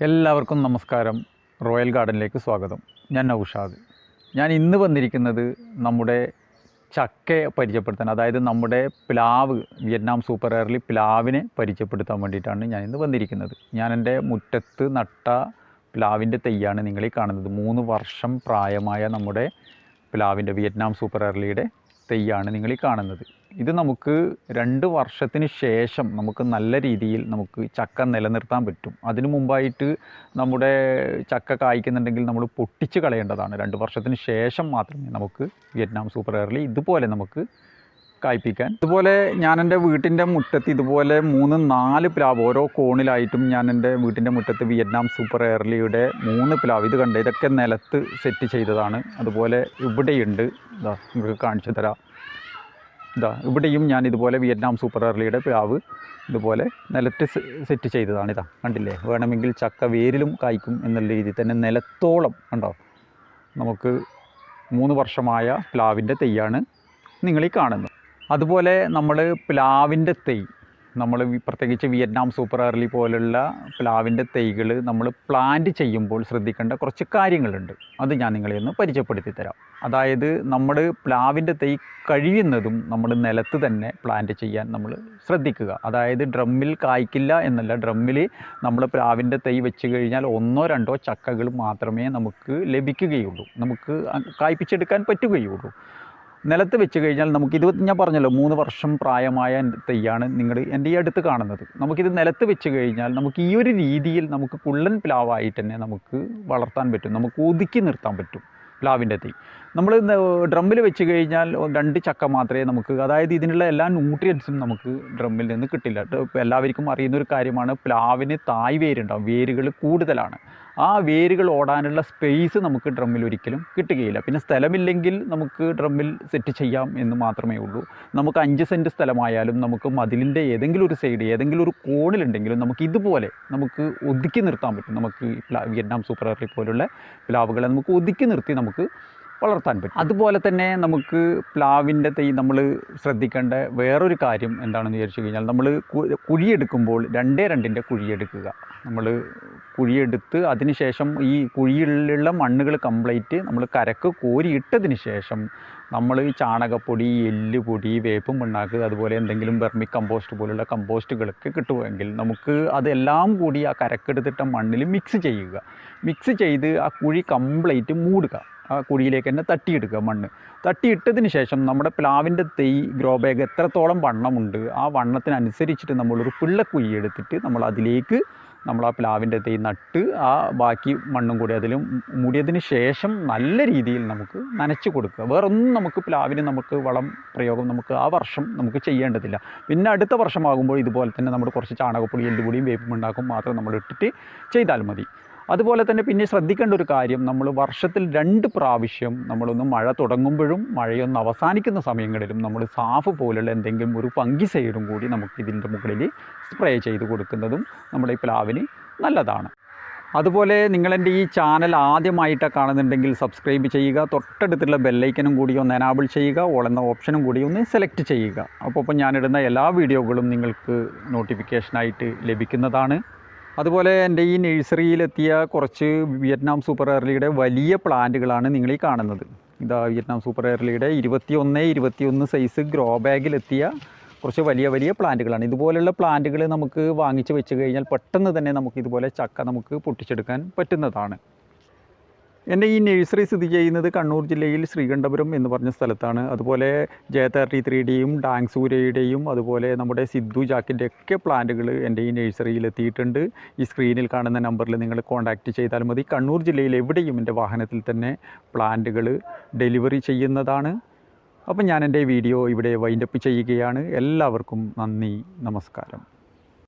എല്ലാവർക്കും നമസ്കാരം. റോയൽ ഗാർഡനിലേക്ക് സ്വാഗതം. ഞാൻ നൗഷാദ്. ഞാൻ ഇന്ന് വന്നിരിക്കുന്നത് നമ്മുടെ ചക്കയെ പരിചയപ്പെടുത്താൻ അതായത് നമ്മുടെ പ്ലാവ് വിയറ്റ്നാം സൂപ്പർ എയർലി പ്ലാവിനെ പരിചയപ്പെടുത്താൻ വേണ്ടിയിട്ടാണ് ഞാൻ ഇന്ന് വന്നിരിക്കുന്നത്. ഞാൻ എന്റെ മുറ്റത്ത് നട്ട പ്ലാവിന്റെ തെയ്യാണ് നിങ്ങൾ ഈ കാണുന്നത്. മൂന്ന് വർഷം പ്രായമായ നമ്മുടെ പ്ലാവിന്റെ വിയറ്റ്നാം സൂപ്പർ എയർലിയുടെ തെയ്യാണ് നിങ്ങൾ ഈ കാണുന്നത്. ഇത് നമുക്ക് രണ്ട് വർഷത്തിന് ശേഷം നമുക്ക് നല്ല രീതിയിൽ നമുക്ക് ചക്ക നിലനിർത്താൻ പറ്റും. അതിനു മുമ്പായിട്ട് നമ്മുടെ ചക്ക കായ്ക്കുന്നുണ്ടെങ്കിൽ നമ്മൾ പൊട്ടിച്ച് കളയേണ്ടതാണ്. രണ്ട് വർഷത്തിന് ശേഷം മാത്രമേ നമുക്ക് വിയറ്റ്നാം സൂപ്പർ എയർലി ഇതുപോലെ നമുക്ക് കായ്പ്പിക്കാൻ. ഇതുപോലെ ഞാൻ എന്റെ വീട്ടിന്റെ മുറ്റത്ത് ഇതുപോലെ മൂന്ന് നാല് പ്ലാവ് ഓരോ കോണിലായിട്ടും ഞാൻ എന്റെ വീട്ടിന്റെ മുറ്റത്ത് വിയറ്റ്നാം സൂപ്പർ എയർലിയുടെ മൂന്ന് പ്ലാവ് ഇത് കണ്ട് ഇതൊക്കെ നിലത്ത് സെറ്റ് ചെയ്തതാണ്. അതുപോലെ ഇവിടെയുണ്ട്. ഇതാ നിങ്ങൾക്ക് കാണിച്ചു തരാം. ഇതാ ഇവിടെയും ഞാൻ ഇതുപോലെ വിയറ്റ്നാം സൂപ്പർ ഏർലിയുടെ പ്ലാവ് ഇതുപോലെ നിലത്ത് സെറ്റ് ചെയ്തതാണ് ഇതാ കണ്ടില്ലേ? വേണമെങ്കിൽ ചക്ക വേരിലും കായ്ക്കും എന്നുള്ള രീതിയിൽ തന്നെ നിലത്തോളം കണ്ടോ? നമുക്ക് മൂന്ന് വർഷമായ പ്ലാവിന്റെ തെയ്യാണ് നിങ്ങളീ കാണുന്നത്. അതുപോലെ നമ്മൾ പ്ലാവിന്റെ തെയ് നമ്മൾ പ്രത്യേകിച്ച് വിയറ്റ്നാം സൂപ്പർ അർലി പോലുള്ള പ്ലാവിന്റെ തൈകൾ നമ്മൾ പ്ലാന്റ് ചെയ്യുമ്പോൾ ശ്രദ്ധിക്കേണ്ട കുറച്ച് കാര്യങ്ങളുണ്ട്. അത് ഞാൻ നിങ്ങളെ ഒന്ന് പരിചയപ്പെടുത്തി തരാം. അതായത് നമ്മൾ പ്ലാവിന്റെ തൈ കഴിയുന്നതും നമ്മൾ നിലത്ത് തന്നെ പ്ലാന്റ് ചെയ്യാൻ നമ്മൾ ശ്രദ്ധിക്കുക. അതായത് ഡ്രമ്മിൽ കായ്ക്കില്ല എന്നല്ല ഡ്രമ്മിൽ നമ്മൾ പ്ലാവിന്റെ തൈ വെച്ച് കഴിഞ്ഞാൽ ഒന്നോ രണ്ടോ ചക്കകൾ മാത്രമേ നമുക്ക് ലഭിക്കുകയുള്ളൂ. നമുക്ക് കായ്പിച്ചെടുക്കാൻ പറ്റുകയുള്ളൂ. നിലത്ത് വെച്ച് കഴിഞ്ഞാൽ നമുക്ക് ഇത് ഞാൻ പറഞ്ഞല്ലോ മൂന്ന് വർഷം പ്രായമായ തെയ്യാണ് നിങ്ങൾ എന്റെ ഈ അടുത്ത് കാണുന്നത്. നമുക്കിത് നിലത്ത് വെച്ച് കഴിഞ്ഞാൽ നമുക്ക് ഈ ഒരു രീതിയിൽ നമുക്ക് കുള്ളൻ പ്ലാവായിട്ട് തന്നെ നമുക്ക് വളർത്താൻ പറ്റും. നമുക്ക് ഒതുക്കി നിർത്താൻ പറ്റും പ്ലാവിന്റെ തൈ നമ്മൾ ഡ്രമ്മിൽ വെച്ച് കഴിഞ്ഞാൽ രണ്ട് ചക്ക മാത്രമേ നമുക്ക് അതായത് ഇതിനുള്ള എല്ലാ ന്യൂട്രിയൻസും നമുക്ക് ഡ്രമ്മിൽ നിന്ന് കിട്ടില്ല. എല്ലാവർക്കും അറിയുന്ന ഒരു കാര്യമാണ് പ്ലാവിന് തായ് വേരുണ്ടാവും വേരുകൾ കൂടുതലാണ്. ആ വേരുകൾ ഓടാനുള്ള സ്പേസ് നമുക്ക് ഡ്രമ്മിൽ ഒരിക്കലും കിട്ടുകയില്ല. പിന്നെ സ്ഥലമില്ലെങ്കിൽ നമുക്ക് ഡ്രമ്മിൽ സെറ്റ് ചെയ്യാം എന്ന് മാത്രമേ ഉള്ളൂ. നമുക്ക് അഞ്ച് സെന്റ് സ്ഥലമായാലും നമുക്ക് മതിലിന്റെ ഏതെങ്കിലും ഒരു സൈഡ് ഏതെങ്കിലും ഒരു കോണിലുണ്ടെങ്കിലും നമുക്ക് ഇതുപോലെ നമുക്ക് ഒതുക്കി നിർത്താൻ പറ്റും. നമുക്ക് വിയറ്റ്നാം സൂപ്പർ എയർലി പോലുള്ള പ്ലാവുകളെ നമുക്ക് ഒതുക്കി നിർത്തി നമുക്ക് വളർത്താൻ പറ്റും. അതുപോലെ തന്നെ നമുക്ക് പ്ലാവിന്റെ തൈ നമ്മൾ ശ്രദ്ധിക്കേണ്ട വേറൊരു കാര്യം എന്താണെന്ന് വിചാരിച്ചു കഴിഞ്ഞാൽ നമ്മൾ കുഴിയെടുക്കുമ്പോൾ രണ്ടേ രണ്ടിന്റെ കുഴിയെടുക്കുക. നമ്മൾ കുഴിയെടുത്ത് അതിനുശേഷം ഈ കുഴിയിലുള്ള മണ്ണുകൾ കംപ്ലീറ്റ് നമ്മൾ കരക്ക് കോരിയിട്ടതിന് ശേഷം നമ്മൾ ചാണകപ്പൊടി എല്ലുപൊടി വേപ്പും പിണ്ണാക്ക് അതുപോലെ എന്തെങ്കിലും വെർമി കമ്പോസ്റ്റ് പോലുള്ള കമ്പോസ്റ്റുകളൊക്കെ കിട്ടുമെങ്കിൽ നമുക്ക് അതെല്ലാം കൂടി ആ കരക്കെടുത്തിട്ട മണ്ണിൽ മിക്സ് ചെയ്യുക. മിക്സ് ചെയ്ത് ആ കുഴി കംപ്ലീറ്റ് മൂടുക. ആ കുഴിയിലേക്ക് തന്നെ തട്ടിയെടുക്കുക മണ്ണ്. തട്ടിയിട്ടതിന് ശേഷം നമ്മുടെ പ്ലാവിന്റെ തൈ ഗ്രോ ബാഗ് എത്രത്തോളം വണ്ണമുണ്ട് ആ വണ്ണത്തിനനുസരിച്ചിട്ട് നമ്മളൊരു പിള്ളക്കുഴി എടുത്തിട്ട് നമ്മൾ അതിലേക്ക് നമ്മൾ ആ പ്ലാവിന്റെ തൈ നട്ട് ആ ബാക്കി മണ്ണും കൂടി അതിലും മൂടിയതിന് ശേഷം നല്ല രീതിയിൽ നമുക്ക് നനച്ച് കൊടുക്കുക. വേറൊന്നും നമുക്ക് പ്ലാവിന് നമുക്ക് വളം പ്രയോഗം നമുക്ക് ആ വർഷം നമുക്ക് ചെയ്യേണ്ടതില്ല. പിന്നെ അടുത്ത വർഷമാകുമ്പോൾ ഇതുപോലെ തന്നെ നമ്മൾ കുറച്ച് ചാണകപ്പൊടി എല്ലുപൊടിയും വേപ്പും ഉണ്ടാക്കും മാത്രം നമ്മൾ ഇട്ടിട്ട് ചെയ്താൽ മതി. അതുപോലെ തന്നെ പിന്നെ ശ്രദ്ധിക്കേണ്ട ഒരു കാര്യം നമ്മൾ വർഷത്തിൽ രണ്ട് പ്രാവശ്യം നമ്മളൊന്ന് മഴ തുടങ്ങുമ്പോഴും മഴയൊന്ന് അവസാനിക്കുന്ന സമയങ്ങളിലും നമ്മൾ സാഫ് പോലുള്ള എന്തെങ്കിലും ഒരു ഫംഗിസൈഡും കൂടി നമുക്ക് ഇതിന്റെ മുകളിൽ സ്പ്രേ ചെയ്ത് കൊടുക്കുന്നതും നമ്മുടെ ഈ പ്ലാവിന് നല്ലതാണ്. അതുപോലെ നിങ്ങളെന്റെ ഈ ചാനൽ ആദ്യമായിട്ടാണ് കാണുന്നുണ്ടെങ്കിൽ സബ്സ്ക്രൈബ് ചെയ്യുക തൊട്ടടുത്തുള്ള ബെല്ലൈക്കനും കൂടി ഒന്ന് എനാബിൾ ചെയ്യുക ഓൾ എന്ന ഓപ്ഷനും കൂടി ഒന്ന് സെലക്ട് ചെയ്യുക. അപ്പോൾ ഇപ്പോൾ ഞാനിടുന്ന എല്ലാ വീഡിയോകളും നിങ്ങൾക്ക് നോട്ടിഫിക്കേഷനായിട്ട് ലഭിക്കുന്നതാണ്. അതുപോലെ എന്റെ ഈ നഴ്സറിയിലെത്തിയ കുറച്ച് വിയറ്റ്നാം സൂപ്പർ എയർലിയുടെ വലിയ പ്ലാന്റുകളാണ് നിങ്ങൾ ഈ കാണുന്നത്. ഇതാ വിയറ്റ്നാം സൂപ്പർ എയർലിയുടെ ഇരുപത്തിയൊന്ന് ഇരുപത്തിയൊന്ന് സൈസ് ഗ്രോ ബാഗിലെത്തിയ കുറച്ച് വലിയ വലിയ പ്ലാന്റുകളാണ്. ഇതുപോലെയുള്ള പ്ലാന്റുകൾ നമുക്ക് വാങ്ങിച്ച് വെച്ച് കഴിഞ്ഞാൽ പെട്ടെന്ന് തന്നെ നമുക്ക് ഇതുപോലെ ചക്ക നമുക്ക് പൊട്ടിച്ചെടുക്കാൻ പറ്റുന്നതാണ്. എന്റെ ഈ നഴ്സറി സ്ഥിതി ചെയ്യുന്നത് കണ്ണൂർ ജില്ലയിൽ ശ്രീകണ്ഠപുരം എന്ന് പറഞ്ഞ സ്ഥലത്താണ്. അതുപോലെ ജെ തേർട്ടി ത്രീയുടെയും ഡാങ്സൂരയുടെയും അതുപോലെ നമ്മുടെ സിദ്ധു ജാക്കിന്റെ ഒക്കെ പ്ലാന്റുകൾ എന്റെ ഈ നഴ്സറിയിൽ എത്തിയിട്ടുണ്ട്. ഈ സ്ക്രീനിൽ കാണുന്ന നമ്പറിൽ നിങ്ങൾ കോൺടാക്റ്റ് ചെയ്താൽ മതി. കണ്ണൂർ ജില്ലയിൽ എവിടെയും എന്റെ വാഹനത്തിൽ തന്നെ പ്ലാന്റുകൾ ഡെലിവറി ചെയ്യുന്നതാണ്. അപ്പം ഞാൻ എന്റെ വീഡിയോ ഇവിടെ വൈൻഡപ്പ് ചെയ്യുകയാണ്. എല്ലാവർക്കും നന്ദി. നമസ്കാരം.